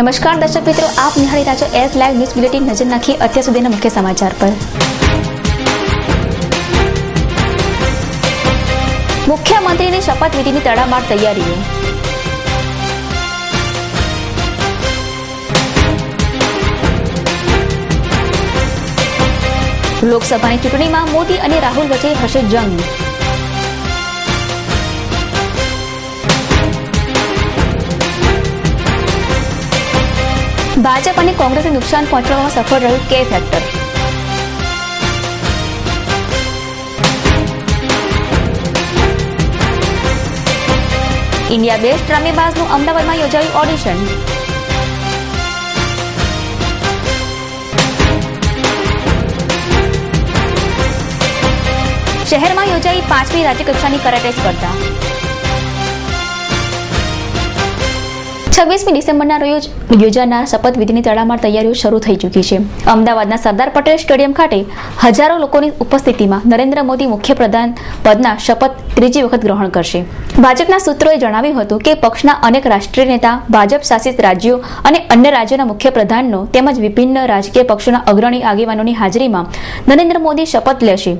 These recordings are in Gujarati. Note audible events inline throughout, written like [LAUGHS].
નમસ્કાર દર્શક મિત્રો, આપ નિહાળી રહ્યા છો એસ લાઈવ ન્યૂઝ બુલેટિન નજર નાખી અત્યાર સુધીના મુખ્ય સમાચાર પર. મુખ્યમંત્રીની શપથવિધિની તડામાર તૈયારીઓ. લોકસભાની ચૂંટણીમાં મોદી અને રાહુલ વચ્ચે હશે જંગ. ભાજપ અને કોંગ્રેસને નુકસાન પહોંચાડવામાં સફળ રહ્યું કે ફેક્ટર? ઇન્ડિયા બેસ્ટ ડ્રામેબાઝનું અમદાવાદમાં યોજાયું ઓડિશન શહેરમાં યોજાઈ પાંચમી રાજ્યકક્ષાની કરાટે સ્પર્ધા. છવ્વીસમી ડિસેમ્બરના રોજ યોજાનાર શપથવિધિની તડામાર તૈયારીઓ શરૂ થઈ ચૂકી છે. અમદાવાદના સરદાર પટેલ સ્ટેડિયમ ખાતે હજારો લોકોની ઉપસ્થિતિમાં નરેન્દ્ર મોદી મુખ્યપ્રધાન પદના શપથ ત્રીજી વખત ગ્રહણ કરશે. ભાજપના સૂત્રોએ જણાવ્યું હતું કે પક્ષના અનેક રાષ્ટ્રીય નેતા, ભાજપ શાસિત રાજ્યો અને અન્ય રાજ્યોના મુખ્યપ્રધાનનો તેમજ વિભિન્ન રાજકીય પક્ષોના અગ્રણી આગેવાનોની હાજરીમાં નરેન્દ્ર મોદી શપથ લેશે.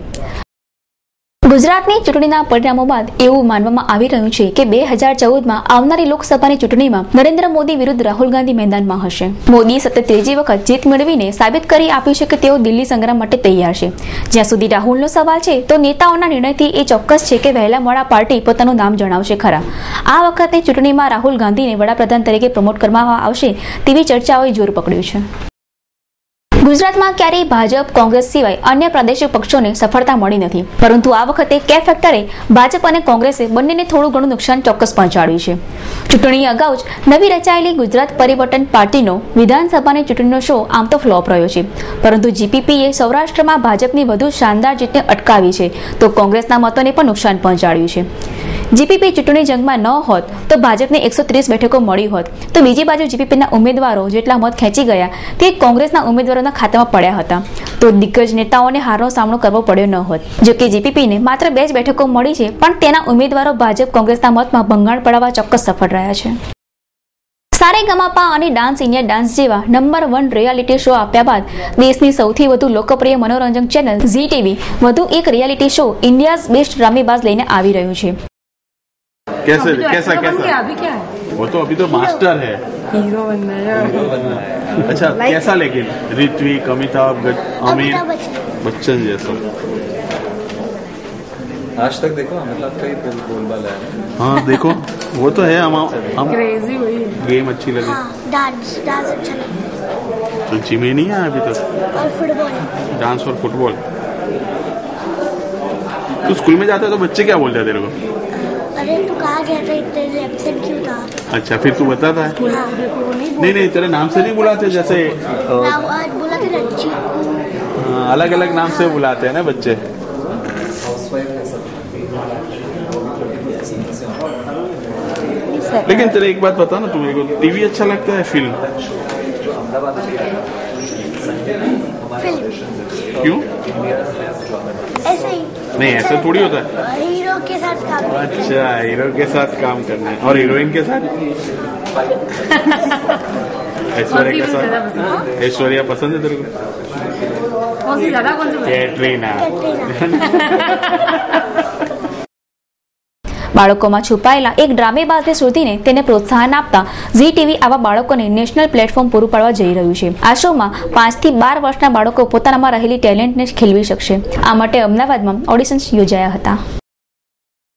ગુજરાતની ચૂંટણીના પરિણામો બાદ એવું માનવામાં આવી રહ્યું છે કે બે હજાર ચૌદમાં આવનારી લોકસભાની ચૂંટણીમાં નરેન્દ્ર મોદી વિરુદ્ધ રાહુલ ગાંધી મેદાનમાં હશે. મોદી સતત ત્રીજી વખત જીત મેળવીને સાબિત કરી આપ્યું છે કે તેઓ દિલ્હી સંગ્રામ માટે તૈયાર છે. જ્યાં સુધી રાહુલનો સવાલ છે, તો નેતાઓના નિર્ણયથી એ ચોક્કસ છે કે વહેલા મોડા પાર્ટી પોતાનું નામ જણાવશે ખરા. આ વખતે ચૂંટણીમાં રાહુલ ગાંધીને વડાપ્રધાન તરીકે પ્રમોટ કરવામાં આવશે તેવી ચર્ચાઓએ જોર પકડ્યું છે. ગુજરાતમાં ક્યારેય ભાજપ, કોંગ્રેસ સિવાય અન્ય પ્રાદેશિક પક્ષોને સફળતા મળી નથી. પરંતુ આ વખતે કે ફેક્ટરે ભાજપ અને કોંગ્રેસે બંનેને થોડું ઘણું નુકસાન ચોક્કસ પહોંચાડ્યું છે. ચૂંટણી અગાઉ જ નવી રચાયેલી ગુજરાત પરિવર્તન પાર્ટીનો વિધાનસભાની ચૂંટણીનો શો આમ તો ફ્લોપ રહ્યો છે. પરંતુ જીપીપીએ સૌરાષ્ટ્રમાં ભાજપની વધુ શાનદાર જીતને અટકાવી છે. તો કોંગ્રેસના મતોને પણ નુકસાન પહોંચાડ્યું છે. જીપીપી ચૂંટણી જંગમાં ન હોત તો ભાજપને એકસો ત્રીસ બેઠકો મળી હોત. તો બીજી બાજુ જીપીપીના ઉમેદવારો જેટલા મત ખેંચી ગયા તે કોંગ્રેસના ઉમેદવારોના ખાતામાં પડ્યા હતા. તો દિગ્ગજ નેતાઓને હારનો સામનો કરવો પડ્યો ન હોત. જો કે જીપીપીને માત્ર બે જ બેઠકો મળી છે, પણ તેના ઉમેદવારો ભાજપ કોંગ્રેસના મતમાં ભંગાણ પડાવવા ચોક્કસ સફળ રહ્યા છે. સારે ગમાપા અને ડાન્સ ઇન્ડિયા ડાન્સ જેવા નંબર વન રિયાલિટી શો આપ્યા બાદ દેશની સૌથી વધુ લોકપ્રિય મનોરંજન ચેનલ ઝી ટીવી વધુ એક reality show India's best Dramebaaz લઈને આવી રહ્યું છે. कैसे तो कैसा एक्टर कैसा? अभी क्या है? वो तो अभी तो मास्टर है। हीरो बनना है। अच्छा कैसा लेकिन? ऋत्विक अमिताभ आमिर बच्चन। जैसा। आज तक देखो मतलब कई बोल बोलबाला है। हाँ देखो वो तो है हम हम क्रेजी वही गेम अच्छी लगी। हाँ डांस डांस अच्छा लगता तो जिम ही नहीं है अभी तक? और फुटबॉल डांस और फुटबॉल तू स्कूल में जाता है तो बच्चे क्या बोलते हैं तेरे को? अरे तू कहाँ गया था? इतने एब्सेंट क्यों था? अच्छा फिर तू बताता है हाँ नहीं नहीं तेरे नाम से नहीं बुलाते जैसे आज बोला था ना चीकू अलग अलग नाम से बुलाते हैं ना बच्चे। लेकिन तेरे एक बात बता ना तुम्हें को टीवी अच्छा लगता है फ़िल्म फ़िल्म क्यों? ऐसे नहीं ऐसा थोड़ी होता है। हीरो के साथ काम अच्छा हीरो के साथ काम करना है। और हीरोइन के साथ? [LAUGHS] ऐश्वर्या के साथ? ऐश्वर्या पसंद है तेरे को? कौन सी ज़्यादा कौन सी कैटरीना। कैटरीना। [LAUGHS] [LAUGHS] બાળકોમાં છુપાયેલા એક ડ્રામેબાજને શોધીને તેને પ્રોત્સાહન આપતા ઝી ટીવી આવા બાળકોને નેશનલ પ્લેટફોર્મ પૂરું પાડવા જઈ રહ્યું છે. આ શોમાં પાંચથી બાર વર્ષના બાળકો પોતાનામાં રહેલી ટેલેન્ટને ખીલવી શકશે. આ માટે અમદાવાદમાં ઓડિશન્સ યોજાયા હતા.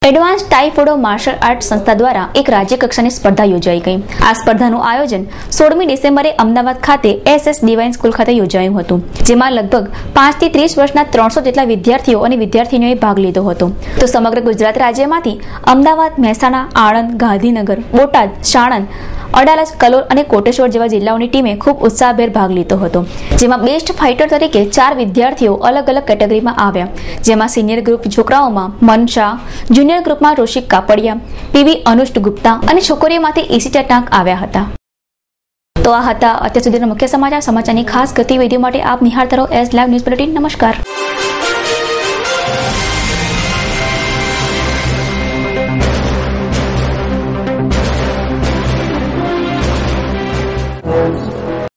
એડવાન્સ ટાઈફોડો માર્શલ આર્ટ સંસ્થા દ્વારા એક રાજ્ય કક્ષાની સ્પર્ધા યોજાઈ ગઈ. આ સ્પર્ધાનું આયોજન સોળમી ડિસેમ્બરે અમદાવાદ ખાતે એસએસ ડિવાઇન સ્કૂલ ખાતે યોજાયું હતું, જેમાં લગભગ પાંચથી ત્રીસ વર્ષના ત્રણસો જેટલા વિદ્યાર્થીઓ અને વિદ્યાર્થીનીઓએ ભાગ લીધો હતો. તો સમગ્ર ગુજરાત રાજ્યમાંથી અમદાવાદ, મહેસાણા, આણંદ, ગાંધીનગર, બોટાદ, સાણંદ અડાલજ, કલોલ અને કોટેશ્વર જેવા જિલ્લાઓની ટીમે ખૂબ ઉત્સાહભેર ભાગ લીધો હતો. જેમાં બેસ્ટ ફાઇટર તરીકે ચાર વિદ્યાર્થીઓ અલગ અલગ કેટેગરીમાં આવ્યા. જેમાં સિનિયર ગ્રુપ છોકરાઓમાં મનશા, જુનિયર ગ્રુપમાં રોશિક કાપડિયા, પીવી અનુષ્ટ ગુપ્તા અને છોકરીઓમાંથી ઈશિતા ટાંક આવ્યા હતા. તો આ હતા અત્યાર સુધીના મુખ્ય સમાચાર. સમાચારની ખાસ ગતિવિધિઓ માટે આપ નિહાળતા રહો એસ લાઈવ ન્યૂઝ બુલેટિન. નમસ્કાર.